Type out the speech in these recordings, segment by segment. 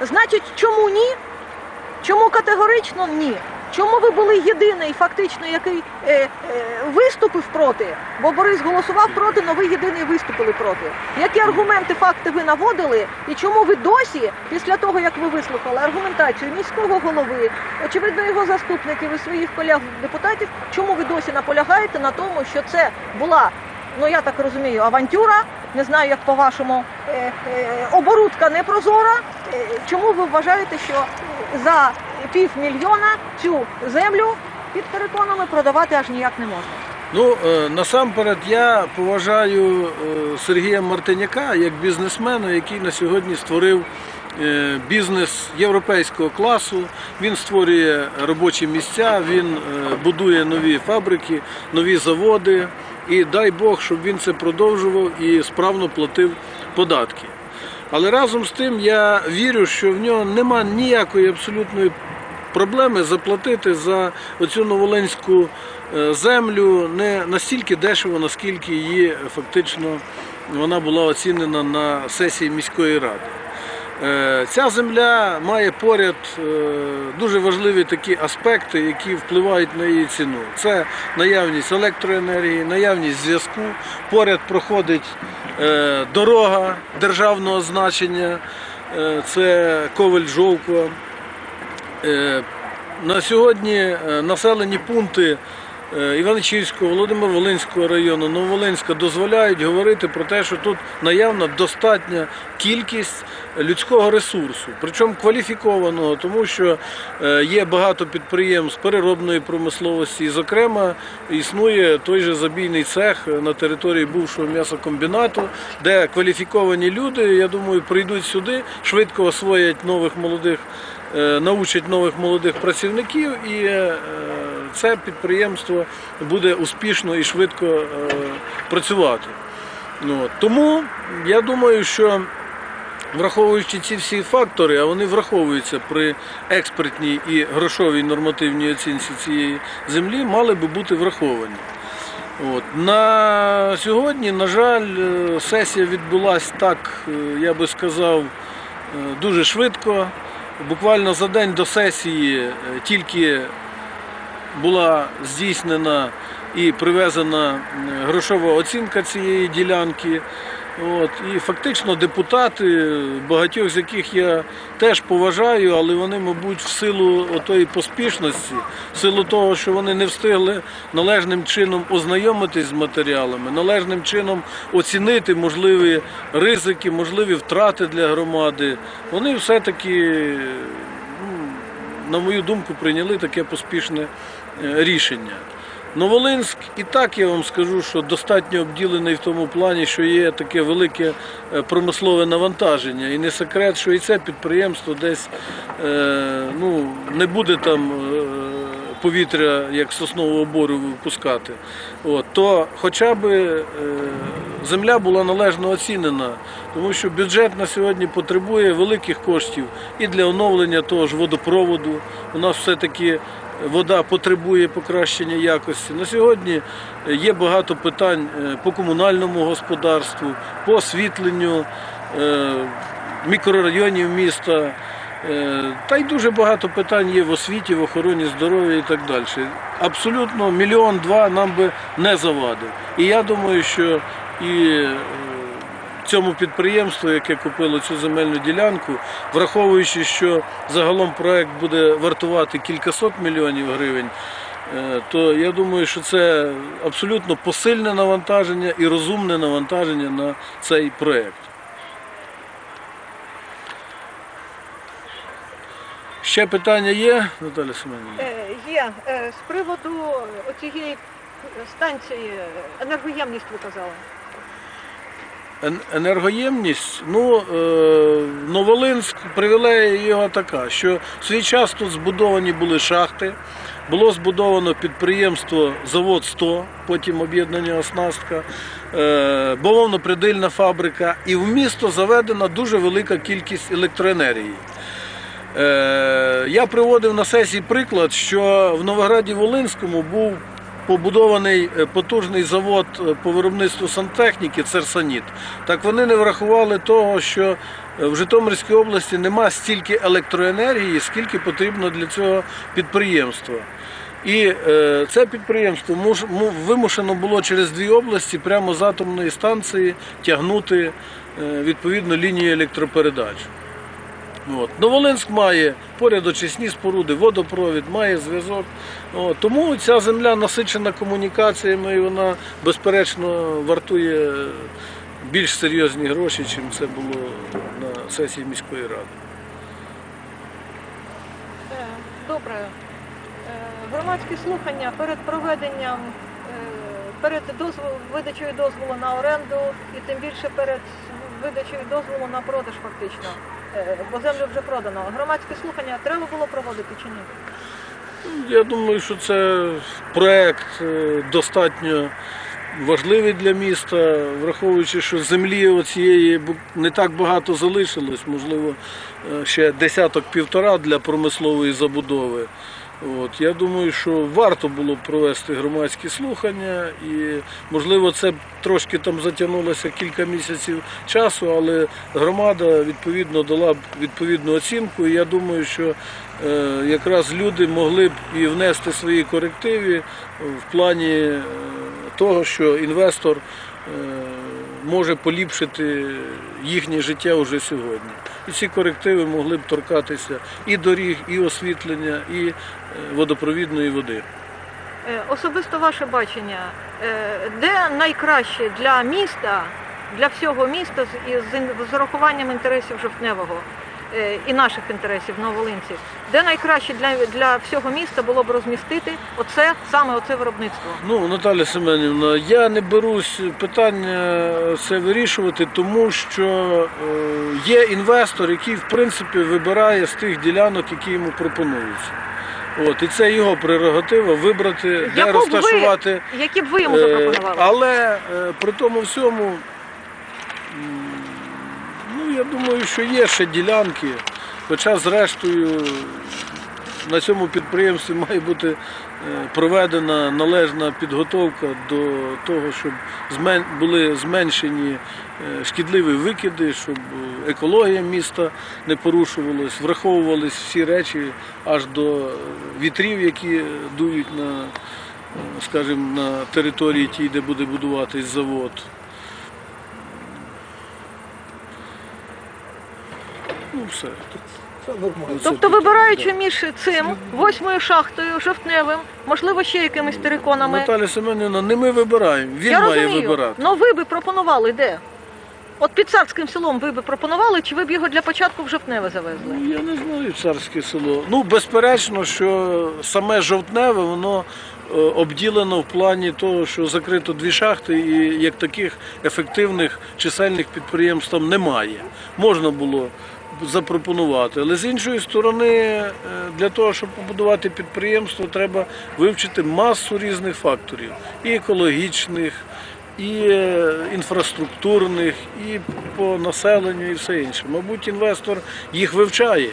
Значить, чому ні? Чому категорично ні? Чому ви були єдиний, фактично, який е, е, виступив проти? Бо Борис голосував проти, але ви єдиний виступили проти. Які аргументи, факти ви наводили? І чому ви досі, після того як ви вислухали аргументацію міського голови, очевидно, його заступників і своїх колег депутатів, чому ви досі наполягаєте на тому, що це була, ну я так розумію, авантюра? Не знаю, як по-вашому, е, е, оборудка непрозора. Чому ви вважаєте, що за півмільйона цю землю під переконами продавати аж ніяк не можна? Ну, е, насамперед, я поважаю е, Сергія Мартиняка як бізнесмена, який на сьогодні створив е, бізнес європейського класу. Він створює робочі місця, він будує нові фабрики, нові заводи. І дай Бог, щоб він це продовжував і справно платив податки. Але разом з тим я вірю, що в нього нема ніякої абсолютної проблеми заплатити за оцю новоленську е, землю не настільки дешево, наскільки її фактично вона була оцінена на сесії міської ради. Е, Ця земля має поряд е, дуже важливі такі аспекти, які впливають на її ціну. Це наявність електроенергії, наявність зв'язку. Поряд проходить е, дорога державного значення, е, це Ковель Жовква. Е, На сьогодні е, населені пункти е, Іваничівського, Володимир-Волинського району, Нововолинська дозволяють говорити про те, що тут наявна достатня кількість людського ресурсу, причому кваліфікованого, тому що е, є багато підприємств переробної промисловості, і, зокрема, існує той же забійний цех на території бувшого м'ясокомбінату, де кваліфіковані люди, я думаю, прийдуть сюди, швидко освоять нових молодих е, научать нових молодих працівників, і е, це підприємство буде успішно і швидко е, працювати. Ну. Тому я думаю, що враховуючи ці всі фактори, а вони враховуються при експертній і грошовій нормативній оцінці цієї землі, мали би бути враховані. От. На сьогодні, на жаль, е, сесія відбулася так, е, я би сказав, дуже швидко. Буквально за день до сесії тільки була здійснена і привезена грошова оцінка цієї ділянки. От, і фактично депутати, багатьох з яких я теж поважаю, але вони, мабуть, в силу отої поспішності, в силу того, що вони не встигли належним чином ознайомитись з матеріалами, належним чином оцінити можливі ризики, можливі втрати для громади, вони все-таки, на мою думку, прийняли таке поспішне рішення. Новолинськ і так я вам скажу, що достатньо обділений в тому плані, що є таке велике е, промислове навантаження. І не секрет, що і це підприємство десь е, ну, не буде там е, повітря як соснового бору випускати. От, то хоча б е, земля була належно оцінена, тому що бюджет на сьогодні потребує великих коштів і для оновлення того ж водопроводу. У нас все-таки вода потребує покращення якості. На сьогодні є багато питань е, по комунальному господарству, по освітленню е, мікрорайонів міста. Е, Та й дуже багато питань є в освіті, в охороні здоров'я і так далі. Абсолютно мільйон-два нам би не завадив. І я думаю, що і цьому підприємству, яке купило цю земельну ділянку, враховуючи, що загалом проект буде вартувати кількасот мільйонів гривень, е, то я думаю, що це абсолютно посильне навантаження і розумне навантаження на цей проект. Ще питання є, Наталя Семенівна? Е, Є е, з приводу оцієї станції енергоємність ви казали. Ен- Енергоємність, ну е, Новолинськ привілея його така, що в свій час тут збудовані були шахти, було збудовано підприємство Завод 100, потім об'єднання Оснастка, е, бавовно-придильна фабрика, і в місто заведена дуже велика кількість електроенергії. Е, Я приводив на сесії приклад, що в Новограді Волинському був побудований е, потужний завод е, по виробництву сантехніки Церсаніт. Так вони не врахували того, що е, в Житомирській області нема стільки електроенергії, скільки потрібно для цього підприємства. І це підприємство вимушено було через дві області прямо з атомної станції тягнути відповідно лінію електропередач. От. Новолинськ має поряд очисні споруди, водопровід, має зв'язок. Тому ця земля насичена комунікаціями і вона, безперечно, вартує більш серйозні гроші, чим це було на сесії міської ради. Е, Добре. Е, Громадські слухання перед проведенням, е, перед дозвол, видачею дозволу на оренду і тим більше перед видачею дозволу на продаж фактично. Е, Бо землю вже продано. Громадські слухання треба було проводити чи ні? Я думаю, що це проект е, достатньо важливий для міста, враховуючи, що землі оцієї не так багато залишилось, можливо, е, ще десяток півтора для промислової забудови. От, я думаю, що варто було б провести громадські слухання, і можливо це трошки там затягнулося кілька місяців часу, але громада відповідно дала б відповідну оцінку. І я думаю, що е, якраз люди могли б і внести свої корективи в плані е, того, що інвестор е, може поліпшити їхнє життя уже сьогодні. І ці корективи могли б торкатися і доріг, і освітлення, і е, водопровідної води. Е, Особисто ваше бачення, е, де найкраще для міста, для всього міста з, урахуванням інтересів жовтневого і наших інтересів новолинців, де найкраще для, для всього міста було б розмістити оце саме оце виробництво? Ну, Наталя Семенівна, я не берусь питання це вирішувати, тому що е, є інвестор, який в принципі вибирає з тих ділянок, які йому пропонуються. От, і це його прерогатива вибрати, де Яку б розташувати. ви, які б ви йому Е, запропонували? Але е, при тому всьому, я думаю, що є ще ділянки, хоча зрештою на цьому підприємстві має бути е, проведена належна підготовка до того, щоб були зменшені е, шкідливі викиди, щоб е, екологія міста не порушувалась, враховувались всі речі аж до е, вітрів, які дують на скажімо, на території тій, де буде будуватись завод. Все. Ну, це Тобто, вибираючи між цим восьмою шахтою, жовтневим, можливо, ще якимись териконами. Наталя Семенівна, не ми вибираємо, він Я має розумію. вибирати. Ну ви би пропонували де? От під царським селом ви би пропонували, чи ви б його для початку в жовтневе завезли? Ну, я не знаю царське село. Ну, безперечно, що саме жовтневе, воно е, обділено в плані того, що закрито дві шахти, і як таких ефективних чисельних підприємств там немає. Можна було запропонувати. Але з іншої сторони, е, для того, щоб побудувати підприємство, треба вивчити масу різних факторів, і екологічних, і е, інфраструктурних, і по населенню, і все інше. Мабуть, інвестор їх вивчає.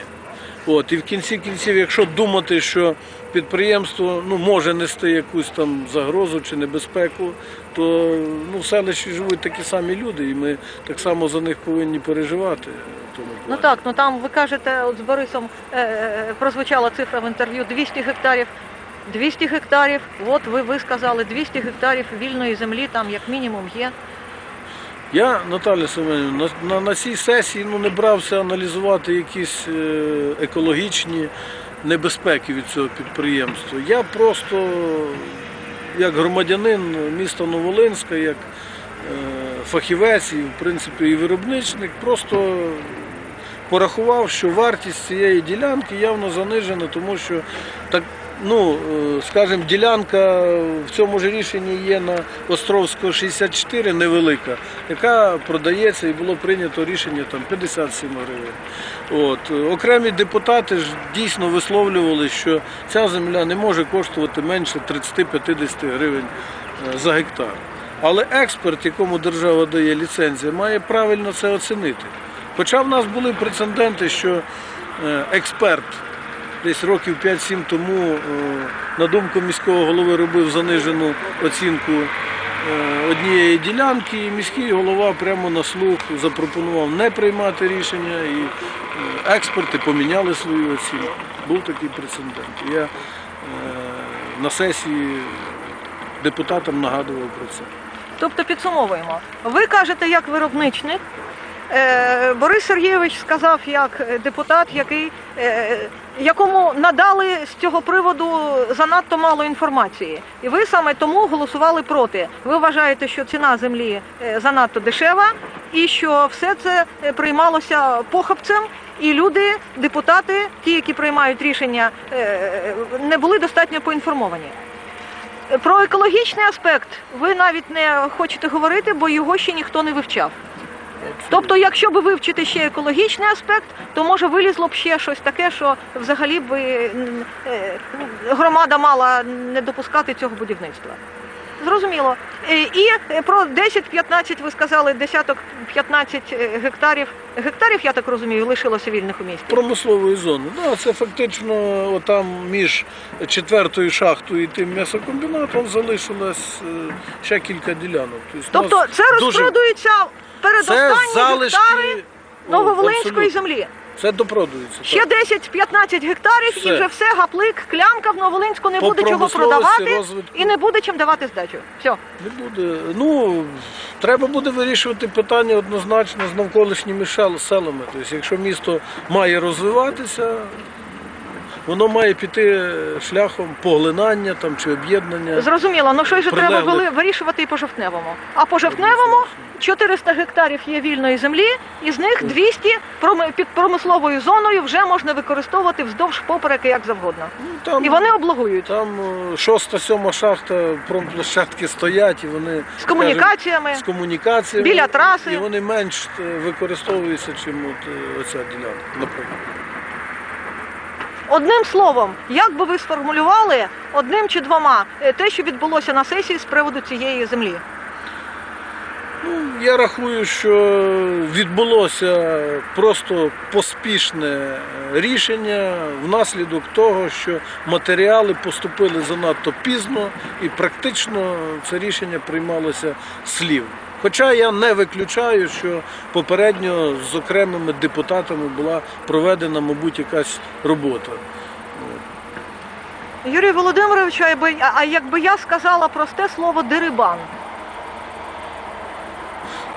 От, і в кінці кінців, якщо думати, що підприємство ну, може нести якусь там загрозу чи небезпеку, то ну, в селищі живуть такі самі люди, і ми так само за них повинні переживати. тому Ну так, ну там ви кажете, от з Борисом е, е, прозвучала цифра в інтерв'ю 200 гектарів. 200 гектарів, от ви, ви сказали, 200 гектарів вільної землі там як мінімум є. Я, Наталя Семенівна, на, на, цій сесії ну, не брався аналізувати якісь е, екологічні небезпеки від цього підприємства. Я просто, як громадянин міста Новолинська, як е, фахівець і, в принципі, і виробничник, просто порахував, що вартість цієї ділянки явно занижена, тому що так. Ну, е, скажімо, ділянка в цьому ж рішенні є на Островського 64 невелика, яка продається і було прийнято рішення там 57 гривень. От. Окремі депутати ж дійсно висловлювали, що ця земля не може коштувати менше 30-50 гривень е, за гектар. Але експерт, якому держава дає ліцензію, має правильно це оцінити. Хоча в нас були прецеденти, що е, експерт десь років 5-7 тому, е, на думку міського голови, робив занижену оцінку е, однієї ділянки, і міський голова прямо на слух запропонував не приймати рішення, і е, експерти поміняли свою оцінку. Був такий прецедент. Я на сесії депутатам нагадував про це. Тобто підсумовуємо. Ви кажете як виробничник. Борис Сергійович сказав як депутат, який, якому надали з цього приводу занадто мало інформації. І ви саме тому голосували проти. Ви вважаєте, що ціна землі е, занадто дешева і що все це е, приймалося похабцем, і люди, депутати, ті, які приймають рішення, е, не були достатньо поінформовані. Про екологічний аспект ви навіть не хочете говорити, бо його ще ніхто не вивчав. Тобто, якщо би вивчити ще екологічний аспект, то може вилізло б ще щось таке, що взагалі м, е, громада мала не допускати цього будівництва. Зрозуміло. Е, І е, про 10-15 ви сказали, десяток 15 е, гектарів. Гектарів, я так розумію, лишилося вільних у місті. Промислової зони. Да, це фактично отам між четвертою шахтою і тим м'ясокомбінатом залишилось ще кілька ділянок. Тобто, Тобто це розпродується це передостанні залишки гектари О, Нововолинської абсолютно. землі. Це допродується. Ще 10-15 гектарів і Все. вже все, гаплик, клямка в Новолинську не По буде чого промисловості, продавати розвитку. і не буде чим давати здачу. Все. Не буде. Ну, треба буде вирішувати питання однозначно з навколишніми шел- селами. Тобто, якщо місто має розвиватися, воно має піти шляхом поглинання там, чи об'єднання. Зрозуміло, ну щось же треба Прилеглих. вирішувати і по жовтневому. А по жовтневому 400 гектарів є вільної землі, і з них 200 проми- під промисловою зоною вже можна використовувати вздовж попереки як завгодно. Ну, там, І вони облогують там е, шоста, сьома шахта, промплощадки стоять, і вони з комунікаціями. з комунікаціями Біля траси. і вони менш е, використовуються, чим от е, оця ділянка, наприклад. Одним словом, як би ви сформулювали одним чи двома е, те, що відбулося на сесії з приводу цієї землі? Ну, я рахую, що відбулося просто поспішне е, рішення внаслідок того, що матеріали поступили занадто пізно і практично це рішення приймалося слів. Хоча я не виключаю, що попередньо з окремими депутатами була проведена, мабуть, якась робота. Юрій Володимирович, а якби, я сказала просте слово дерибан.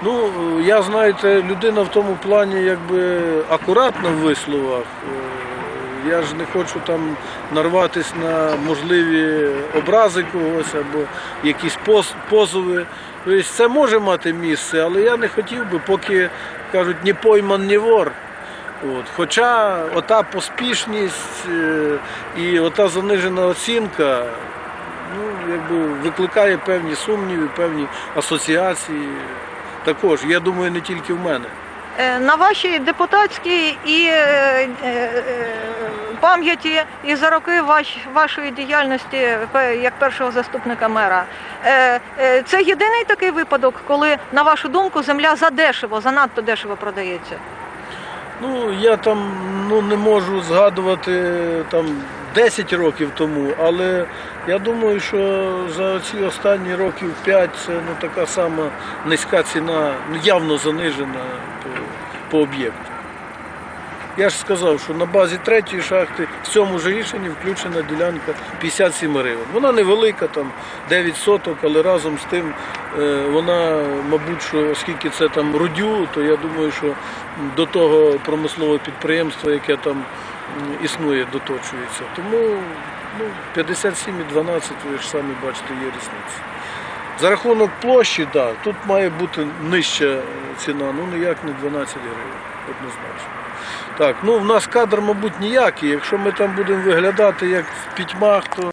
Ну, е, я знаєте, людина в тому плані якби акуратна в висловах. Е, Я ж не хочу там нарватися на можливі образи когось або якісь позови. Тобто це може мати місце, але я не хотів би, поки кажуть, ні пойман, ні вор. От. Хоча ота поспішність е, і ота занижена оцінка ну, якби викликає певні сумніви, певні асоціації. Також, я думаю, не тільки в мене. Е, На вашій депутатській і е, пам'яті і за роки ваш, вашої діяльності як першого заступника мера. е, е, Це єдиний такий випадок, коли, на вашу думку, земля задешево, занадто дешево продається. Ну, я там ну, не можу згадувати там 10 років тому, але я думаю, що за ці останні років 5 це ну, така сама низька ціна, ну, явно занижена по, по об'єкту. Я ж сказав, що на базі третьої шахти в цьому ж рішенні включена ділянка 57 гривень. Вона невелика, там 9 соток, але разом з тим е, вона, мабуть, що оскільки це там рудю, то я думаю, що до того промислового підприємства, яке там існує, доточується. Тому ну, 57 і 12, ви ж самі бачите, є різниця. За рахунок площі, так, тут має бути нижча ціна, ну ніяк не 12 гривень, однозначно. Так, ну в нас кадр, мабуть, ніякий. Якщо ми там будемо виглядати як в пітьмах, то